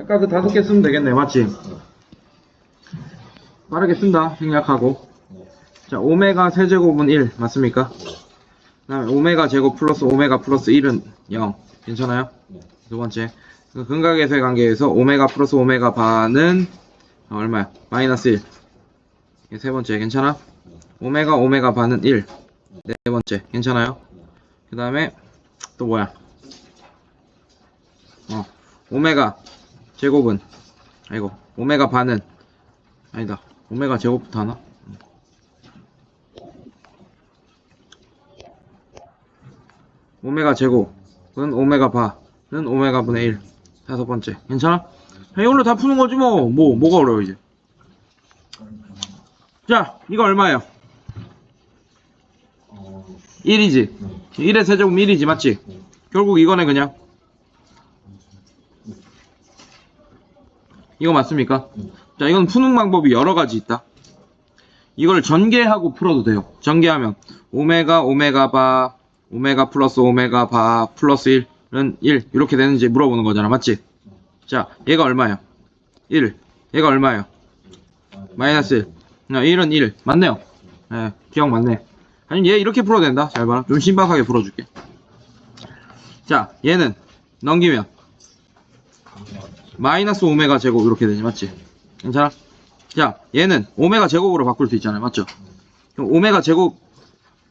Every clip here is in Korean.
아까 그 다섯 개 쓰면 되겠네, 맞지? 빠르게 쓴다, 생략하고. 자, 오메가 세제곱은 1, 맞습니까? 그 다음에 오메가 제곱 플러스 오메가 플러스 1은 0. 괜찮아요? 두 번째. 그 근각에서의 관계에서 오메가 플러스 오메가 반은 어, 얼마야? 마이너스 1. 이게 세 번째. 괜찮아? 오메가 오메가 반은 1. 네 번째. 괜찮아요? 그 다음에 또 뭐야? 어, 오메가 제곱은 아이고 오메가 반은 아니다 오메가 제곱부터 하나? 오메가 제곱은 오메가 바는 오메가 분의 1 다섯 번째 괜찮아? 자, 이걸로 다 푸는 거지 뭐. 뭐 뭐가 어려워 이제 자 이거 얼마예요? 1이지 1의 세제곱 1이지 맞지? 결국 이거네 그냥 이거 맞습니까? 자, 이건 푸는 방법이 여러 가지 있다. 이걸 전개하고 풀어도 돼요. 전개하면 오메가 오메가 바 오메가 플러스 오메가 바 플러스 1은 1 이렇게 되는지 물어보는 거잖아. 맞지? 자, 얘가 얼마예요? 1. 얘가 얼마예요? 마이너스 1. 아, 1은 1. 맞네요. 예, 기억 맞네. 아니, 얘 이렇게 풀어도 된다. 잘 봐라. 좀 신박하게 풀어줄게. 자, 얘는 넘기면 마이너스 오메가 제곱 이렇게 되지 맞지? 괜찮아? 자 얘는 오메가 제곱으로 바꿀 수 있잖아요 맞죠? 그럼 오메가 제곱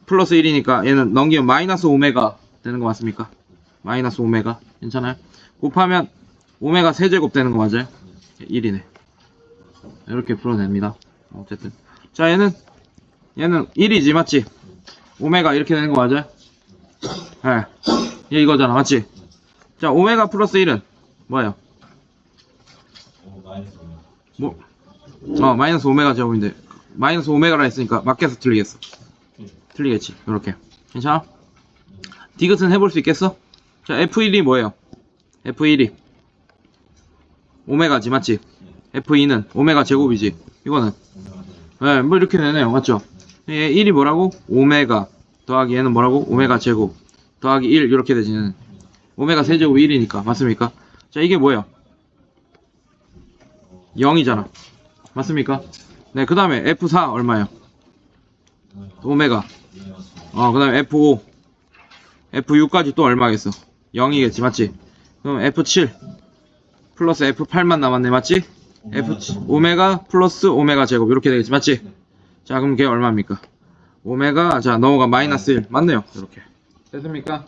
플러스 1이니까 얘는 넘기면 마이너스 오메가 되는 거 맞습니까? 마이너스 오메가 괜찮아요? 곱하면 오메가 세제곱 되는 거 맞아요? 1이네 이렇게 풀어냅니다 어쨌든 자 얘는 얘는 1이지 맞지? 오메가 이렇게 되는 거 맞아요? 예. 얘 이거잖아 맞지? 자 오메가 플러스 1은 뭐예요? 뭐, 어, 마이너스 오메가 제곱인데, 마이너스 오메가라 했으니까 맞게서 틀리겠어. 틀리겠지. 이렇게. 괜찮아? 디귿은 해볼 수 있겠어? 자, F1이 뭐예요? F1이 오메가지, 맞지? F2는 오메가 제곱이지. 이거는. 네, 뭐 이렇게 되네요. 맞죠? 얘 1이 뭐라고? 오메가. 더하기 얘는 뭐라고? 오메가 제곱. 더하기 1, 이렇게 되지는. 오메가 세제곱 1이니까. 맞습니까? 자, 이게 뭐예요? 0이잖아. 맞습니까? 네, 그 다음에 F4 얼마예요? 오메가. 어, 그 다음에 F5. F6까지 또 얼마겠어? 0이겠지, 맞지? 그럼 F7 플러스 F8만 남았네, 맞지? F7, 오메가 플러스 오메가 제곱 이렇게 되겠지, 맞지? 자, 그럼 걔 얼마입니까? 오메가, 자, 넘어가 마이너스 1. 맞네요, 이렇게. 됐습니까?